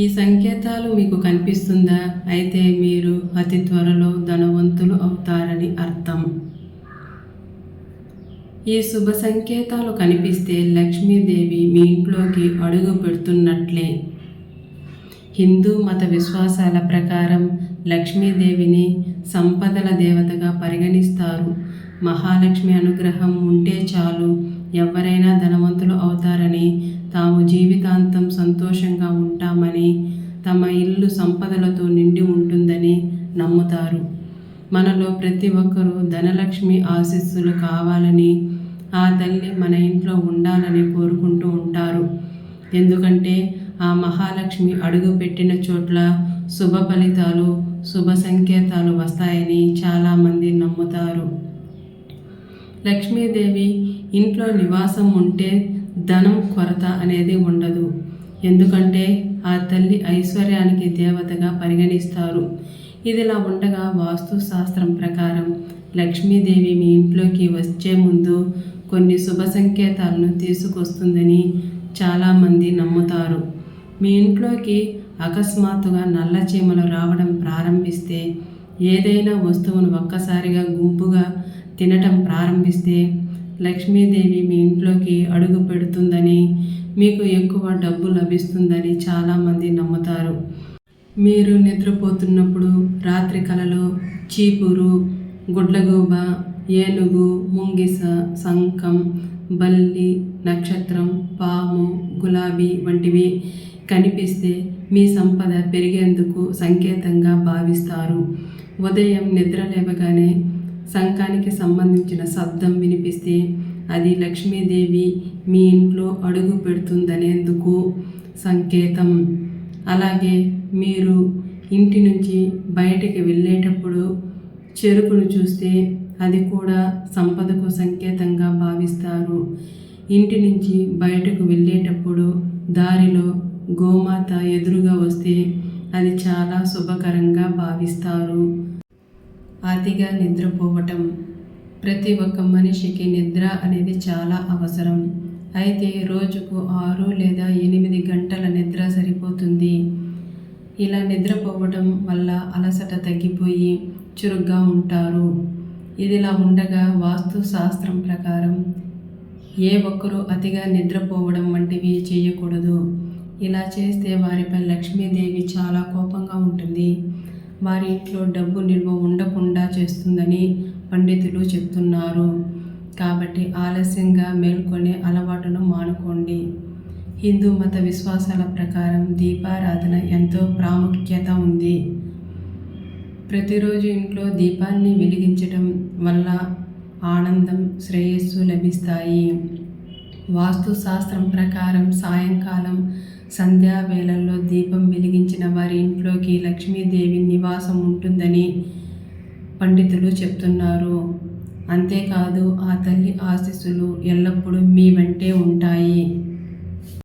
ఈ సంకేతాలు మీకు కనిపిస్తుందా? అయితే మీరు అతి త్వరలో ధనవంతులు అవుతారని అర్థం. ఈ శుభ సంకేతాలు కనిపిస్తే లక్ష్మీదేవి మీ ఇంట్లోకి అడుగు పెడుతున్నట్లే. హిందూ మత విశ్వాసాల ప్రకారం లక్ష్మీదేవిని సంపదల దేవతగా పరిగణిస్తారు. మహాలక్ష్మి అనుగ్రహం ఉంటే చాలు ఎవరైనా ధనవంతులు అవుతారని తాము జీవితాంతం సంతోషంగా ఉంటామని తమ ఇల్లు సంపదలతో నిండి ఉంటుందని నమ్ముతారు. మనలో ప్రతి ఒక్కరూ ధనలక్ష్మి ఆశీస్సులు కావాలని ఆ తల్లి మన ఇంట్లో ఉండాలని కోరుకుంటూ ఉంటారు. ఎందుకంటే ఆ మహాలక్ష్మి అడుగు పెట్టిన చోట్ల శుభ ఫలితాలు శుభ సంకేతాలు వస్తాయని చాలామంది నమ్ముతారు. లక్ష్మీదేవి ఇంట్లో నివాసం ఉంటే ధనం కొరత అనేది ఉండదు. ఎందుకంటే ఆ తల్లి ఐశ్వర్యానికి దేవతగా పరిగణిస్తారు. ఇదిలా ఉండగా వాస్తు శాస్త్రం ప్రకారం లక్ష్మీదేవి మీ ఇంట్లోకి వచ్చే ముందు కొన్ని శుభ సంకేతాలను తీసుకొస్తుందని చాలామంది నమ్ముతారు. మీ ఇంట్లోకి అకస్మాత్తుగా నల్ల చీమలు రావడం ప్రారంభిస్తే ఏదైనా వస్తువును ఒక్కసారిగా గుంపుగా తినటం ప్రారంభిస్తే లక్ష్మీదేవి మీ ఇంట్లోకి అడుగు పెడుతుందని మీకు ఎక్కువ డబ్బు లభిస్తుందని చాలామంది నమ్ముతారు. మీరు నిద్రపోతున్నప్పుడు రాత్రి కలలో చీపురు గుడ్లగూబ ఏనుగు ముంగిస శంఖం బల్లి నక్షత్రం పాము గులాబీ వంటివి కనిపిస్తే మీ సంపద పెరిగేందుకు సంకేతంగా భావిస్తారు. ఉదయం నిద్ర లేవగానే శంఖానికి సంబంధించిన శబ్దం వినిపిస్తే అది లక్ష్మీదేవి మీ ఇంట్లో అడుగు పెడుతుందనేందుకు సంకేతం. అలాగే మీరు ఇంటి నుంచి బయటికి వెళ్ళేటప్పుడు చెరుకును చూస్తే అది కూడా సంపదకు సంకేతంగా భావిస్తారు. ఇంటి నుంచి బయటకు వెళ్ళేటప్పుడు దారిలో గోమాత ఎదురుగా వస్తే అది చాలా శుభకరంగా భావిస్తారు. అతిగా నిద్రపోవటం. ప్రతి ఒక్క మనిషికి నిద్ర అనేది చాలా అవసరం. అయితే రోజుకు ఆరు లేదా ఎనిమిది గంటల నిద్ర సరిపోతుంది. ఇలా నిద్రపోవడం వల్ల అలసట తగ్గిపోయి చురుగ్గా ఉంటారు. ఇదిలా ఉండగా వాస్తు శాస్త్రం ప్రకారం ఏ ఒక్కరూ అతిగా నిద్రపోవడం వంటివి చేయకూడదు. ఇలా చేస్తే వారిపై లక్ష్మీదేవి చాలా కోపంగా ఉంటుంది. వారి ఇంట్లో డబ్బు నిల్వ ఉండకుండా చేస్తుందని పండితులు చెప్తున్నారు. కాబట్టి ఆలస్యంగా మేల్కొనే అలవాటును మానుకోండి. హిందూ మత విశ్వాసాల ప్రకారం దీపారాధన ఎంతో ప్రాముఖ్యత ఉంది. ప్రతిరోజు ఇంట్లో దీపాన్ని వెలిగించటం వల్ల ఆనందం శ్రేయస్సు లభిస్తాయి. వాస్తు శాస్త్రం ప్రకారం సాయంకాలం సంధ్యా వేళల్లో దీపం వెలిగించిన వారి ఇంట్లోకి లక్ష్మీదేవి నివాసం ఉంటుందని పండితులు చెప్తున్నారు. అంతేకాదు ఆ తల్లి ఆశీస్సులు ఎల్లప్పుడూ మీ వెంటే ఉంటాయి.